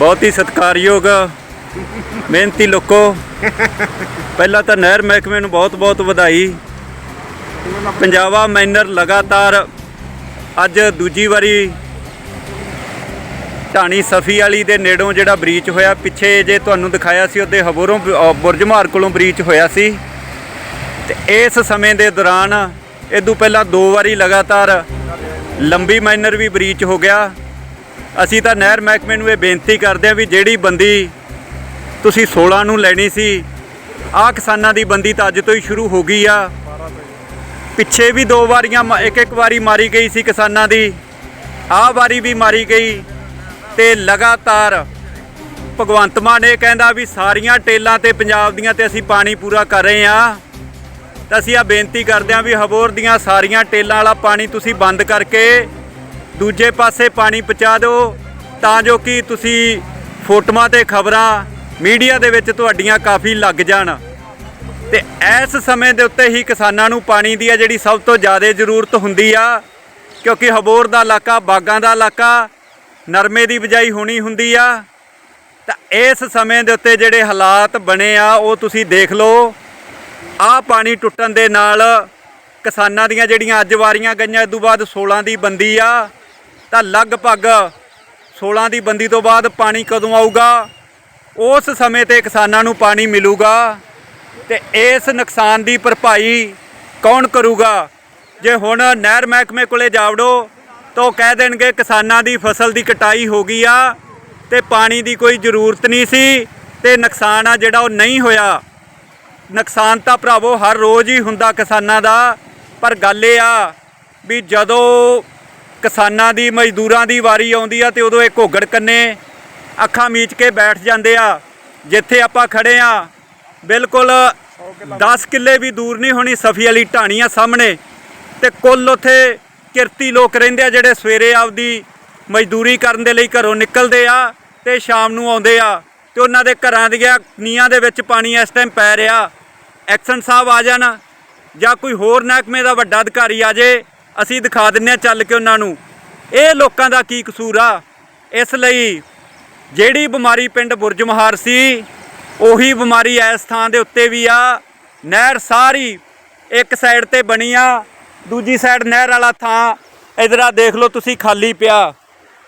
ਬਹੁਤ ਹੀ ਸਤਿਕਾਰਯੋਗ ਮਿਹਨਤੀ ਲੋਕੋ। ਪਹਿਲਾਂ ਤਾਂ ਨਹਿਰ ਮਹਿਕਮੇ ਨੂੰ ਬਹੁਤ ਬਹੁਤ ਵਧਾਈ। ਪੰਜਾਬਾ ਮਾਈਨਰ ਲਗਾਤਾਰ ਅੱਜ ਦੂਜੀ ਵਾਰੀ ਢਾਣੀ ਸਫੀ ਵਾਲੀ ਦੇ ਨੇੜੋਂ ਜਿਹੜਾ ਬ੍ਰੀਚ ਹੋਇਆ, ਪਿੱਛੇ ਜੇ ਤੁਹਾਨੂੰ ਦਿਖਾਇਆ ਸੀ, ਉਹਦੇ ਹਬੋਰੋਂ ਬੁਰਜਮਾਰ ਕੋਲੋਂ ਬ੍ਰੀਚ ਹੋਇਆ ਸੀ। ਤੇ ਇਸ ਸਮੇਂ ਦੇ ਦੌਰਾਨ ਇਦੋਂ ਪਹਿਲਾਂ ਦੋ ਵਾਰੀ ਲਗਾਤਾਰ ਲੰਬੀ ਮਾਈਨਰ ਵੀ ਬ੍ਰੀਚ ਹੋ ਗਿਆ। ਅਸੀਂ ਤਾਂ ਨਹਿਰ ਮਹਿਕਮੇ ਨੂੰ ਇਹ ਬੇਨਤੀ ਕਰਦੇ ਹਾਂ ਵੀ ਜਿਹੜੀ ਬੰਦੀ ਤੁਸੀਂ 16 ਨੂੰ ਲੈਣੀ ਸੀ, ਆਹ ਕਿਸਾਨਾਂ ਦੀ ਬੰਦੀ ਤਾਂ ਅੱਜ ਤੋਂ ਹੀ ਸ਼ੁਰੂ ਹੋ ਗਈ ਆ। ਪਿੱਛੇ ਵੀ ਦੋ ਵਾਰੀਆਂ ਮ- ਇੱਕ ਇੱਕ ਵਾਰੀ ਮਾਰੀ ਗਈ ਸੀ ਕਿਸਾਨਾਂ ਦੀ, ਆਹ ਵਾਰੀ ਵੀ ਮਾਰੀ ਗਈ ਤੇ ਲਗਾਤਾਰ ਭਗਵੰਤ ਮਾਨ ਇਹ ਕਹਿੰਦਾ ਵੀ ਸਾਰੀਆਂ ਟੇਲਾਂ ਤੇ ਪੰਜਾਬ ਦੀਆਂ ਤੇ ਅਸੀਂ ਪਾਣੀ ਪੂਰਾ ਕਰ ਰਹੇ ਆ ਤਾਂ ਅਸੀਂ ਆ ਬੇਨਤੀ ਕਰਦੇ ਹਾਂ ਵੀ ਹਬੋਰ ਦੀਆਂ ਸਾਰੀਆਂ ਟੇਲਾਂ ਵਾਲਾ ਪਾਣੀ ਤੁਸੀਂ ਬੰਦ ਕਰਕੇ ਦੂਜੇ ਪਾਸੇ ਪਾਣੀ ਪਹੁੰਚਾ ਦਿਓ, ਤਾਂ ਜੋ ਕਿ ਤੁਸੀਂ ਫੋਟੋਆਂ ਤੇ ਖਬਰਾਂ ਮੀਡੀਆ ਦੇ ਵਿੱਚ ਤੁਹਾਡੀਆਂ ਕਾਫੀ ਲੱਗ ਜਾਣ। ਤੇ ਇਸ ਸਮੇਂ ਦੇ ਉੱਤੇ ਹੀ ਕਿਸਾਨਾਂ ਨੂੰ ਪਾਣੀ ਦੀ ਆ ਜਿਹੜੀ ਸਭ ਤੋਂ ਜ਼ਿਆਦਾ ਜ਼ਰੂਰਤ ਹੁੰਦੀ ਆ, ਕਿਉਂਕਿ ਹਬੋਰ ਦਾ ਇਲਾਕਾ, ਬਾਗਾਂ ਦਾ ਇਲਾਕਾ, ਨਰਮੇ ਦੀ ਬਿਜਾਈ ਹੋਣੀ ਹੁੰਦੀ ਆ, ਤਾਂ ਇਸ ਸਮੇਂ ਦੇ ਉੱਤੇ ਜਿਹੜੇ ਹਾਲਾਤ ਬਣੇ ਆ, ਉਹ ਤੁਸੀਂ ਦੇਖ ਲਓ। ਆਹ ਪਾਣੀ ਟੁੱਟਣ ਦੇ ਨਾਲ ਕਿਸਾਨਾਂ ਦੀਆਂ ਜਿਹੜੀਆਂ ਅੱਜ ਵਾਰੀਆਂ ਗਈਆਂ ਇਸ ਤੋਂ ਬਾਅਦ 16 ਦੀ ਬੰਦੀ ਆ। ਤਾਂ ਲਗਭਗ 16 ਦੀ ਬੰਦੀ ਤੋਂ ਬਾਅਦ ਪਾਣੀ ਕਦੋਂ ਆਊਗਾ? ਉਸ ਸਮੇਂ ਤੇ ਕਿਸਾਨਾਂ ਨੂੰ ਪਾਣੀ ਮਿਲੂਗਾ ਤੇ ਇਸ ਨੁਕਸਾਨ ਦੀ ਭਰਪਾਈ ਕੌਣ ਕਰੂਗਾ? ਜੇ ਹੁਣ ਨਹਿਰ ਮਹਿਕਮੇ ਕੋਲੇ ਜਾਵੜੋ, ਤਾਂ ਉਹ ਕਹਿ ਦੇਣਗੇ ਕਿਸਾਨਾਂ ਦੀ ਫਸਲ ਦੀ ਕਟਾਈ ਹੋ ਗਈ ਆ ਤੇ ਪਾਣੀ ਦੀ ਕੋਈ ਜ਼ਰੂਰਤ ਨਹੀਂ ਸੀ ਤੇ ਨੁਕਸਾਨ ਆ ਜਿਹੜਾ ਉਹ ਨਹੀਂ ਹੋਇਆ। ਨੁਕਸਾਨ ਤਾਂ ਭਰਾਵੋ ਹਰ ਰੋਜ਼ ਹੀ ਹੁੰਦਾ ਕਿਸਾਨਾਂ ਦਾ, ਪਰ ਗੱਲ ਇਹ ਆ ਵੀ ਜਦੋਂ ਕਿਸਾਨਾਂ ਦੀ, ਮਜ਼ਦੂਰਾਂ ਦੀ ਵਾਰੀ ਆਉਂਦੀ ਆ ਤੇ ਉਦੋਂ ਇਹ ਘੋਗੜ ਕੰਨੇ ਅੱਖਾਂ ਮੀਚ ਕੇ ਬੈਠ ਜਾਂਦੇ ਆ, ਜਿੱਥੇ ਆਪਾਂ ਖੜੇ ਆ। ਬਿਲਕੁਲ 10 ਕਿੱਲੇ ਵੀ ਦੂਰ ਨਹੀਂ ਹੋਣੀ, ਸਫੀ ਵਾਲੀ ਢਾਣੀਆਂ ਸਾਹਮਣੇ। ਤੇ ਕੁੱਲ ਉੱਥੇ ਕਿਰਤੀ ਲੋਕ ਰਹਿੰਦੇ ਆ ਜਿਹੜੇ ਸਵੇਰੇ ਆਪਦੀ ਮਜ਼ਦੂਰੀ ਕਰਨ ਦੇ ਲਈ ਘਰੋਂ ਨਿਕਲਦੇ ਆ ਤੇ ਸ਼ਾਮ ਨੂੰ ਆਉਂਦੇ ਆ। ਤੇ ਉਹਨਾਂ ਦੇ ਘਰਾਂ ਦੀਆਂ ਨੀਆਂ ਦੇ ਵਿੱਚ ਪਾਣੀ ਇਸ ਟਾਈਮ ਪੈ ਰਿਹਾ। ਐਕਸ਼ਨ ਸਾਹਿਬ ਆ ਜਾਣ ਜਾਂ ਕੋਈ ਹੋਰ ਮਹਿਕਮੇ ਦਾ ਵੱਡਾ ਅਧਿਕਾਰੀ ਆ ਜੇ ਅਸੀਂ ਦਿਖਾ ਦਿੰਨੇ ਆ ਚੱਲ ਕੇ ਉਹਨਾਂ ਨੂੰ। ਇਹ ਲੋਕਾਂ ਦਾ ਕੀ ਕਸੂਰ ਆ? ਇਸ ਲਈ ਜਿਹੜੀ ਬਿਮਾਰੀ ਪਿੰਡ ਬੁਰਜਮਹਾਰ ਸੀ, ਉਹੀ ਬਿਮਾਰੀ ਇਸ ਥਾਂ ਦੇ ਉੱਤੇ ਵੀ ਆ। ਨਹਿਰ ਸਾਰੀ ਇੱਕ ਸਾਈਡ ਤੇ ਬਣੀ ਆ। ਦੂਜੀ ਸਾਈਡ ਨਹਿਰ ਵਾਲਾ ਥਾਂ, ਇਧਰ ਆ ਦੇਖ ਲਓ ਤੁਸੀਂ ਖਾਲੀ ਪਿਆ।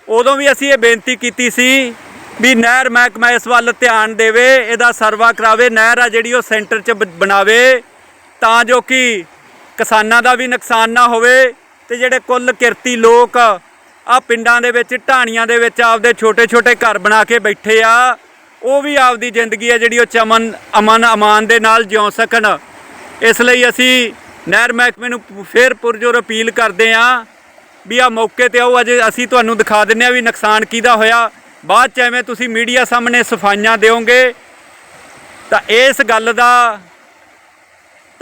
ਉਦੋਂ ਵੀ ਅਸੀਂ ਇਹ ਬੇਨਤੀ ਕੀਤੀ ਸੀ ਵੀ ਨਹਿਰ ਮਹਿਕਮਾ ਇਸ ਵੱਲ ਧਿਆਨ ਦੇਵੇ, ਇਹਦਾ ਸਰਵਾ ਕਰਾਵੇ, ਨਹਿਰ ਆ ਜਿਹੜੀ ਉਹ ਸੈਂਟਰ 'ਚ ਬ- ਬਣਾਵੇ। ਤਾਂ ਜੋ ਕਿ ਕਿਸਾਨਾਂ ਦਾ ਵੀ ਨੁਕਸਾਨ ਨਾ ਹੋਵੇ ਤੇ ਜਿਹੜੇ ਕੁੱਲ ਕਿਰਤੀ ਲੋਕ ਆ ਪਿੰਡਾਂ ਦੇ ਵਿੱਚ, ਢਾਣੀਆਂ ਦੇ ਵਿੱਚ ਆਪਦੇ ਛੋਟੇ-ਛੋਟੇ ਘਰ ਬਣਾ ਕੇ ਬੈਠੇ ਆ, ਉਹ ਵੀ ਆਪਦੀ ਜ਼ਿੰਦਗੀ ਆ ਜਿਹੜੀ ਉਹ ਚਮਨ, ਅਮਨ, ਅਮਾਨ ਦੇ ਨਾਲ ਜਿਉ ਸਕਣ। ਇਸ ਲਈ ਅਸੀਂ ਨਹਿਰ ਮਹਿਕਮੇ ਨੂੰ ਫੇਰ ਪੁਰਜੋਰ ਅਪੀਲ ਕਰਦੇ ਆ ਵੀ ਆ ਮੌਕੇ ਤੇ ਆਓ। ਅਜੇ ਅਸੀਂ ਤੁਹਾਨੂੰ ਦਿਖਾ ਦਿੰਨੇ ਆ ਵੀ ਨੁਕਸਾਨ ਕਿਹਦਾ ਹੋਇਆ। ਬਾਅਦ ਚ ਐਵੇਂ ਤੁਸੀਂ ਮੀਡੀਆ ਸਾਹਮਣੇ ਸਫਾਈਆਂ ਦਿਓਗੇ ਤਾਂ ਇਸ ਗੱਲ ਦਾ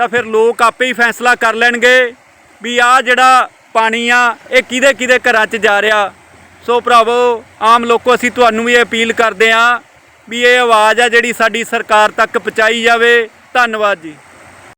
ਤਾਂ ਫਿਰ ਲੋਕ ਆਪੇ ਹੀ ਫੈਸਲਾ ਕਰ ਲੈਣਗੇ ਵੀ ਆ ਜਿਹੜਾ ਪਾਣੀ ਆ, ਇਹ ਕਿਹਦੇ ਕਿਹਦੇ ਘਰਾਂ 'ਚ ਜਾ ਰਿਹਾ। ਸੋ ਭਰਾਵੋ, ਆਮ ਲੋਕੋ ਅਸੀਂ ਤੁਹਾਨੂੰ ਵੀ ਅਪੀਲ ਕਰਦੇ ਆ ਵੀ ਇਹ ਆਵਾਜ਼ ਆ ਜਿਹੜੀ ਸਾਡੀ ਸਰਕਾਰ ਤੱਕ ਪਹੁੰਚਾਈ ਜਾਵੇ। ਧੰਨਵਾਦ ਜੀ।